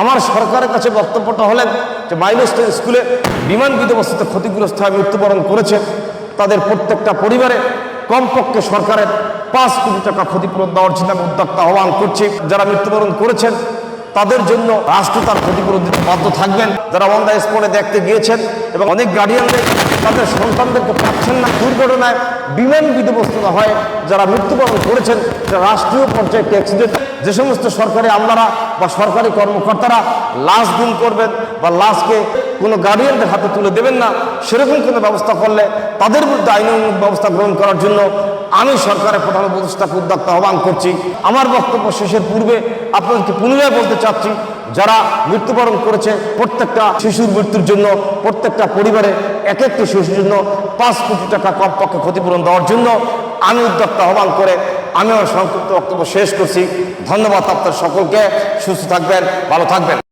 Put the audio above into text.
আমার সরকারের কাছে বক্তব্যটা হলেন যে মাইলস্টোন স্কুলে বিমান বিধ্বস্তিতে ক্ষতিগ্রস্ত হয়ে মৃত্যুবরণ করেছে তাদের প্রত্যেকটা পরিবারে কমপক্ষে সরকারের পাঁচ কোটি টাকা ক্ষতিপূরণ দেওয়ার জন্য আমি উদ্যোক্তা আহ্বান করছি। যারা মৃত্যুবরণ করেছেন, তাদের জন্য রাষ্ট্র তার ক্ষতিপূরণ দিতে বাধ্য থাকবেন। যারা অন দ্য স্পটে দেখতে গিয়েছেন এবং অনেক গার্ডিয়ানদের তাদের সন্তানদেরকে পাচ্ছেন না। দুর্ঘটনায় বিমান বিধ্বস্ত হয়, যারা মৃত্যুবরণ করেছেন রাষ্ট্রীয় পর্যায়ে একটি অ্যাক্সিডেন্ট যে সমস্ত সরকারি আমলারা বা সরকারি কর্মকর্তারা লাশ গুম করবেন বা লাশকে কোনো গার্ডিয়ানদের হাতে তুলে দেবেন না, সেরকম কোনো ব্যবস্থা করলে তাদের বিরুদ্ধে আইনানুগ ব্যবস্থা গ্রহণ করার জন্য আমি সরকারের প্রধান উপদেষ্টাকে উদ্যোক্তা আহ্বান করছি। আমার বক্তব্য শেষের পূর্বে আপনাদেরকে পুনরায় বলতে চাচ্ছি যারা মৃত্যুবরণ করেছে, প্রত্যেকটা শিশুর মৃত্যুর জন্য, প্রত্যেকটা পরিবারে এক একটি শিশুর জন্য পাঁচ কোটি টাকা কমপক্ষে ক্ষতিপূরণ দেওয়ার জন্য আমি উদ্যোক্তা আহ্বান করে আমি আমার সংক্ষিপ্ত বক্তব্য শেষ করছি। ধন্যবাদ আপনার সকলকে। সুস্থ থাকবেন, ভালো থাকবেন।